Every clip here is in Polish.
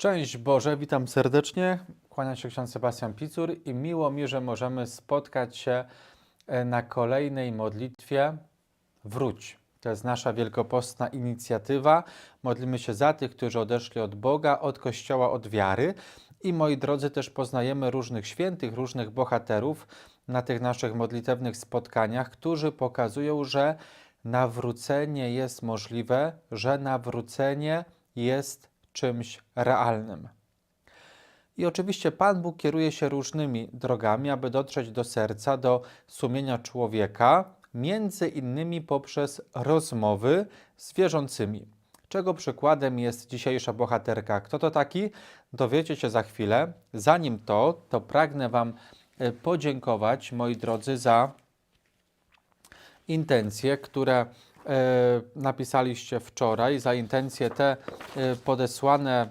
Szczęść Boże, witam serdecznie. Kłania się ksiądz Sebastian Picur i miło mi, że możemy spotkać się e, na kolejnej modlitwie Wróć. To jest nasza wielkopostna inicjatywa. Modlimy się za tych, którzy odeszli od Boga, od Kościoła, od wiary. I moi drodzy, też poznajemy różnych świętych, różnych bohaterów na tych naszych modlitewnych spotkaniach, którzy pokazują, że nawrócenie jest możliwe, że nawrócenie jest czymś realnym. I oczywiście Pan Bóg kieruje się różnymi drogami, aby dotrzeć do serca, do sumienia człowieka, między innymi poprzez rozmowy z wierzącymi. Czego przykładem jest dzisiejsza bohaterka? Kto to taki? Dowiecie się za chwilę. Zanim to, to pragnę Wam e, podziękować, moi drodzy, za intencje, które napisaliście wczoraj, za intencje te e, podesłane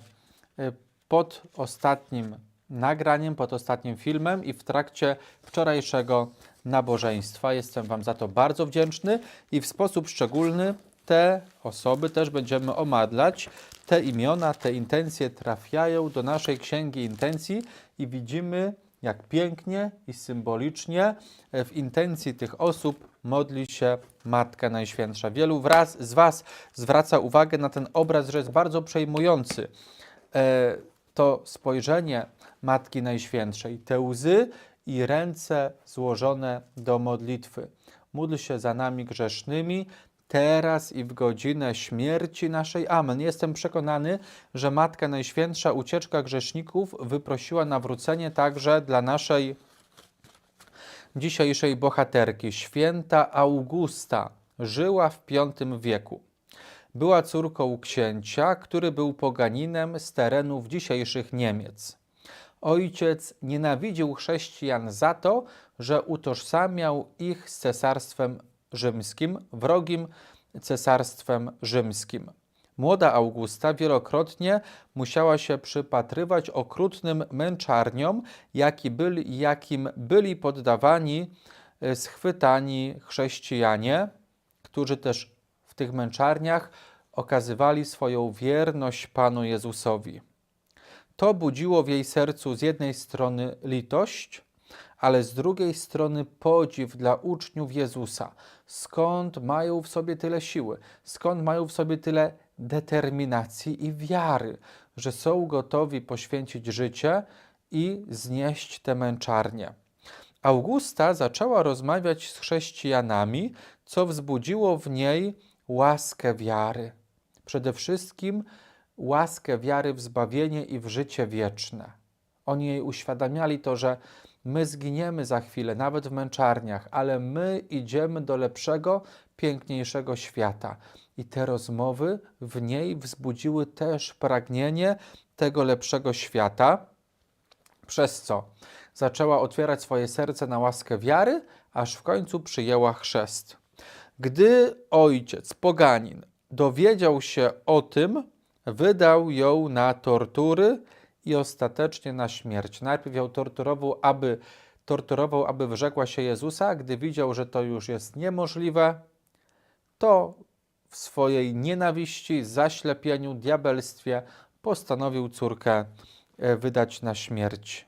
e, pod ostatnim nagraniem, pod ostatnim filmem i w trakcie wczorajszego nabożeństwa. Jestem Wam za to bardzo wdzięczny i w sposób szczególny te osoby też będziemy omadlać. Te imiona, te intencje trafiają do naszej księgi intencji i widzimy, jak pięknie i symbolicznie e, w intencji tych osób modli się Matka Najświętsza. Wielu wraz, z Was zwraca uwagę na ten obraz, że jest bardzo przejmujący. E, to spojrzenie Matki Najświętszej, te łzy i ręce złożone do modlitwy. Módl się za nami grzesznymi, teraz i w godzinę śmierci naszej. Amen. Jestem przekonany, że Matka Najświętsza, ucieczka grzeszników, wyprosiła nawrócenie także dla naszej dzisiejszej bohaterki, święta Augusta. Żyła w V wieku. Była córką księcia, który był poganinem z terenów dzisiejszych Niemiec. Ojciec nienawidził chrześcijan za to, że utożsamiał ich z cesarstwem rzymskim, wrogim cesarstwem rzymskim. Młoda Augusta wielokrotnie musiała się przypatrywać okrutnym męczarniom, jaki byli, jakim byli poddawani e, schwytani chrześcijanie, którzy też w tych męczarniach okazywali swoją wierność Panu Jezusowi. To budziło w jej sercu z jednej strony litość, ale z drugiej strony podziw dla uczniów Jezusa. Skąd mają w sobie tyle siły? Skąd mają w sobie tyle determinacji i wiary, że są gotowi poświęcić życie i znieść te męczarnie? Augusta zaczęła rozmawiać z chrześcijanami, co wzbudziło w niej łaskę wiary. Przede wszystkim łaskę wiary w zbawienie i w życie wieczne. Oni jej uświadamiali to, że my zginiemy za chwilę, nawet w męczarniach, ale my idziemy do lepszego, piękniejszego świata. I te rozmowy w niej wzbudziły też pragnienie tego lepszego świata, przez co zaczęła otwierać swoje serce na łaskę wiary, aż w końcu przyjęła chrzest. Gdy ojciec, poganin, dowiedział się o tym, wydał ją na tortury i ostatecznie na śmierć. Najpierw ją torturował, aby, torturował, aby wyrzekła się Jezusa, gdy widział, że to już jest niemożliwe, to w swojej nienawiści, zaślepieniu, diabelstwie postanowił córkę e, wydać na śmierć.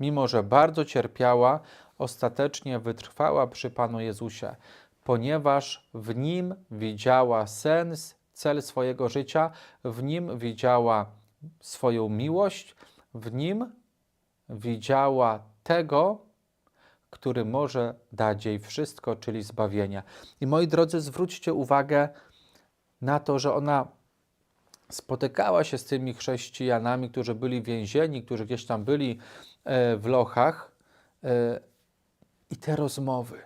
Mimo, że bardzo cierpiała, ostatecznie wytrwała przy Panu Jezusie, ponieważ w nim widziała sens, cel swojego życia, w nim widziała swoją miłość, w nim widziała tego, który może dać jej wszystko, czyli zbawienie. I moi drodzy, zwróćcie uwagę na to, że ona spotykała się z tymi chrześcijanami, którzy byli więzieni, którzy gdzieś tam byli e, w lochach. E, I te rozmowy,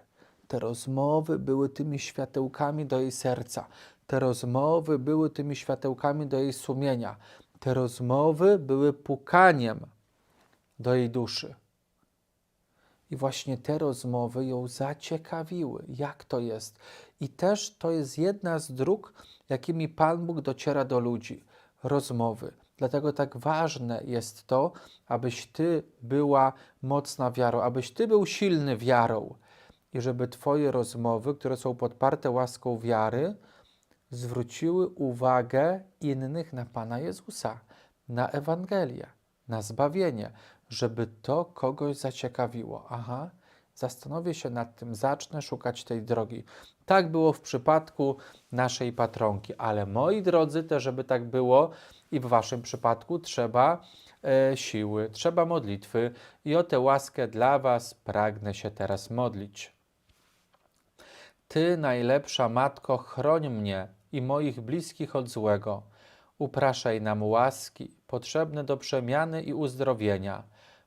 te rozmowy były tymi światełkami do jej serca. Te rozmowy były tymi światełkami do jej sumienia. Te rozmowy były pukaniem do jej duszy. I właśnie te rozmowy ją zaciekawiły, jak to jest. I też to jest jedna z dróg, jakimi Pan Bóg dociera do ludzi rozmowy. Dlatego tak ważne jest to, abyś Ty była mocna wiarą, abyś Ty był silny wiarą i żeby Twoje rozmowy, które są podparte łaską wiary, zwróciły uwagę innych na Pana Jezusa. na Ewangelię, na zbawienie, żeby to kogoś zaciekawiło. Aha, zastanowię się nad tym, zacznę szukać tej drogi. Tak było w przypadku naszej patronki, ale moi drodzy, też żeby tak było i w waszym przypadku trzeba e, siły, trzeba modlitwy i o tę łaskę dla was pragnę się teraz modlić. Ty, najlepsza Matko, chroń mnie i moich bliskich od złego. Upraszaj nam łaski potrzebne do przemiany i uzdrowienia.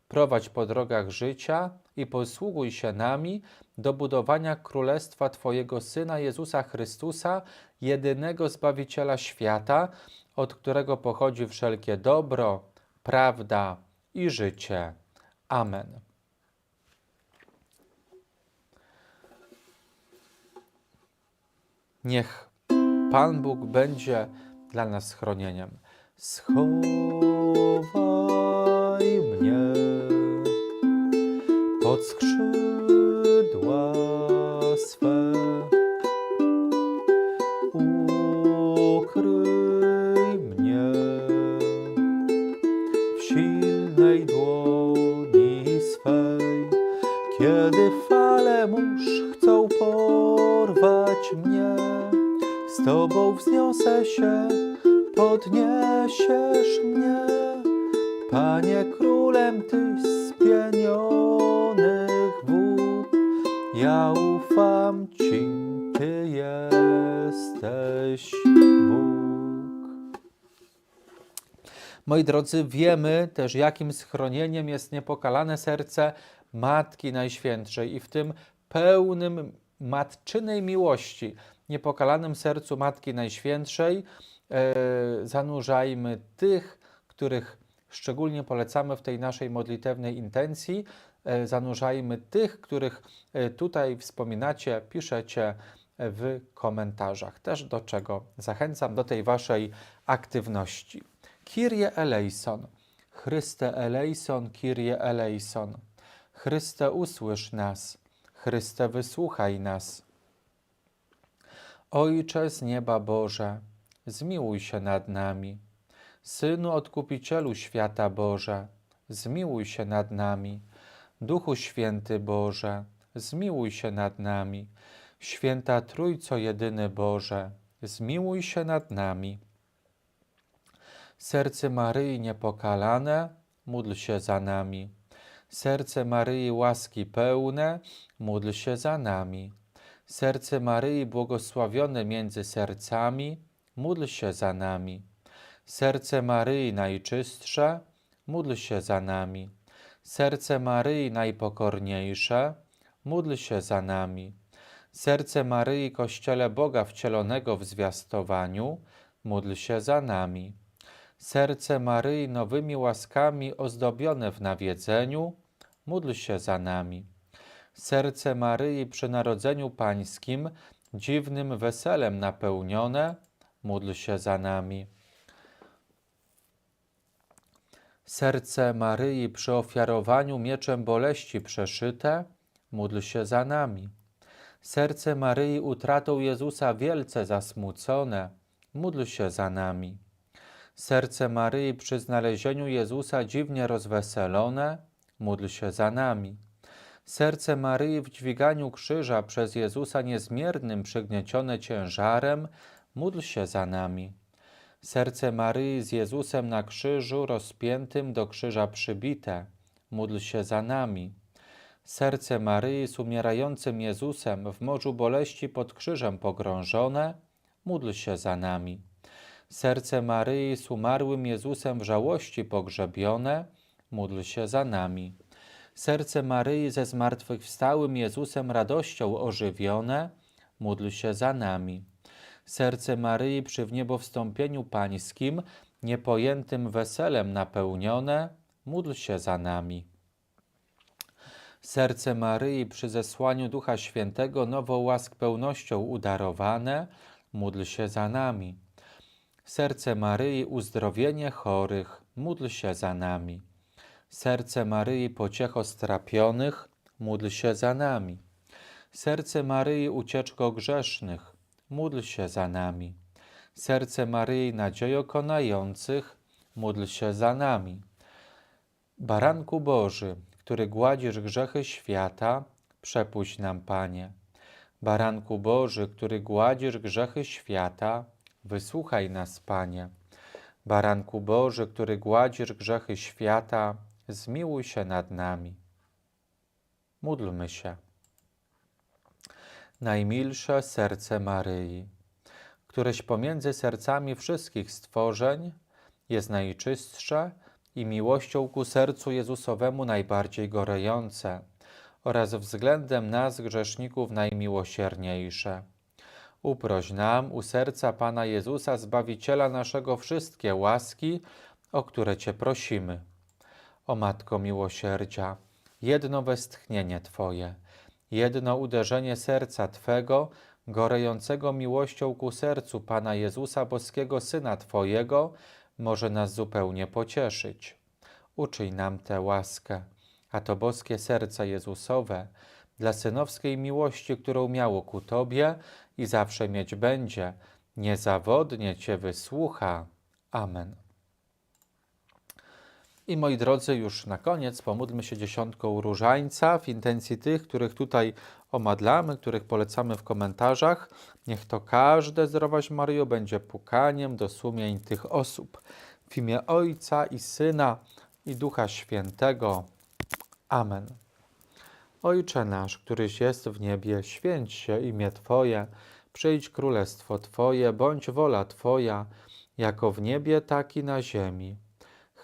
Prowadź po drogach życia i posługuj się nami do budowania Królestwa Twojego Syna Jezusa Chrystusa, jedynego Zbawiciela świata, od którego pochodzi wszelkie dobro, prawda i życie. Amen. Niech Pan Bóg będzie dla nas schronieniem. Schowaj mnie pod skrzydła swe. Tobą wzniosę się, podniesiesz mnie, Panie królem Tyś spienionych wód. Ja ufam Ci, Ty jesteś Bóg. Moi drodzy, wiemy też, jakim schronieniem jest niepokalane serce Matki Najświętszej i w tym pełnym matczynej miłości, niepokalanym sercu Matki Najświętszej e, zanurzajmy tych, których szczególnie polecamy w tej naszej modlitewnej intencji. E, zanurzajmy tych, których e, tutaj wspominacie, piszecie w komentarzach. Też do czego zachęcam, do tej waszej aktywności. Kyrie eleison, Chryste eleison, Kyrie eleison. Chryste usłysz nas, Chryste wysłuchaj nas. Ojcze z nieba Boże, zmiłuj się nad nami. Synu Odkupicielu świata Boże, zmiłuj się nad nami. Duchu Święty Boże, zmiłuj się nad nami. Święta Trójco Jedyny Boże, zmiłuj się nad nami. Serce Maryi niepokalane, módl się za nami. Serce Maryi łaski pełne, módl się za nami. Serce Maryi błogosławione między sercami, módl się za nami. Serce Maryi najczystsze, módl się za nami. Serce Maryi najpokorniejsze, módl się za nami. Serce Maryi Kościele Boga wcielonego w zwiastowaniu, módl się za nami. Serce Maryi nowymi łaskami ozdobione w nawiedzeniu, módl się za nami. Serce Maryi przy Narodzeniu Pańskim dziwnym weselem napełnione, módl się za nami. Serce Maryi przy ofiarowaniu mieczem boleści przeszyte, módl się za nami. Serce Maryi utratą Jezusa wielce zasmucone, módl się za nami. Serce Maryi przy znalezieniu Jezusa dziwnie rozweselone, módl się za nami. Serce Maryi w dźwiganiu krzyża przez Jezusa niezmiernym przygniecione ciężarem, módl się za nami. Serce Maryi z Jezusem na krzyżu rozpiętym do krzyża przybite, módl się za nami. Serce Maryi z umierającym Jezusem w morzu boleści pod krzyżem pogrążone, módl się za nami. Serce Maryi z umarłym Jezusem w żałości pogrzebione, módl się za nami. Serce Maryi ze zmartwychwstałym Jezusem radością ożywione, módl się za nami. Serce Maryi przy wniebowstąpieniu Pańskim, niepojętym weselem napełnione, módl się za nami. Serce Maryi przy zesłaniu Ducha Świętego nową łask pełnością udarowane, módl się za nami. Serce Maryi uzdrowienie chorych, módl się za nami. Serce Maryi pociecho strapionych, módl się za nami. Serce Maryi ucieczko grzesznych, módl się za nami. Serce Maryi nadziejo konających, módl się za nami. Baranku Boży, który gładzisz grzechy świata, przepuść nam, Panie. Baranku Boży, który gładzisz grzechy świata, wysłuchaj nas, Panie. Baranku Boży, który gładzisz grzechy świata, zmiłuj się nad nami. Módlmy się. Najmilsze serce Maryi, któreś pomiędzy sercami wszystkich stworzeń jest najczystsze i miłością ku sercu Jezusowemu najbardziej gorejące oraz względem nas grzeszników najmiłosierniejsze. Uproś nam u serca Pana Jezusa, Zbawiciela naszego wszystkie łaski, o które Cię prosimy. O Matko Miłosierdzia, jedno westchnienie Twoje, jedno uderzenie serca Twego, gorejącego miłością ku sercu Pana Jezusa, boskiego Syna Twojego, może nas zupełnie pocieszyć. Uczyj nam tę łaskę, a to boskie serce Jezusowe, dla synowskiej miłości, którą miało ku Tobie i zawsze mieć będzie, niezawodnie Cię wysłucha. Amen. I moi drodzy, już na koniec pomódlmy się dziesiątką różańca w intencji tych, których tutaj omadlamy, których polecamy w komentarzach. Niech to każde zdrowaś Maryjo będzie pukaniem do sumień tych osób. W imię Ojca i Syna i Ducha Świętego. Amen. Ojcze nasz, któryś jest w niebie, święć się imię Twoje, przyjdź królestwo Twoje, bądź wola Twoja, jako w niebie, tak i na ziemi.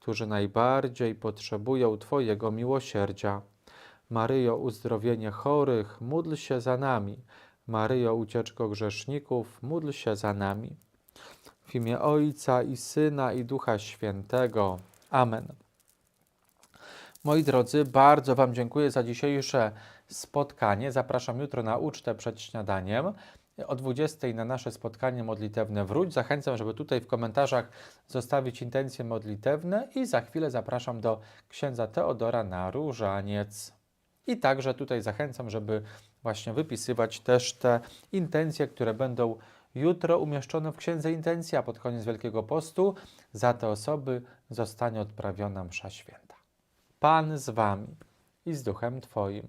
którzy najbardziej potrzebują Twojego miłosierdzia. Maryjo, uzdrowienie chorych, módl się za nami. Maryjo, ucieczko grzeszników, módl się za nami. W imię Ojca i Syna i Ducha Świętego. Amen. Moi drodzy, bardzo Wam dziękuję za dzisiejsze spotkanie. Zapraszam jutro na ucztę przed śniadaniem. O 20 na nasze spotkanie modlitewne wróć. Zachęcam, żeby tutaj w komentarzach zostawić intencje modlitewne i za chwilę zapraszam do księdza Teodora na różaniec. I także tutaj zachęcam, żeby właśnie wypisywać też te intencje, które będą jutro umieszczone w księdze intencji, a pod koniec Wielkiego Postu za te osoby zostanie odprawiona msza święta. Pan z wami i z duchem Twoim.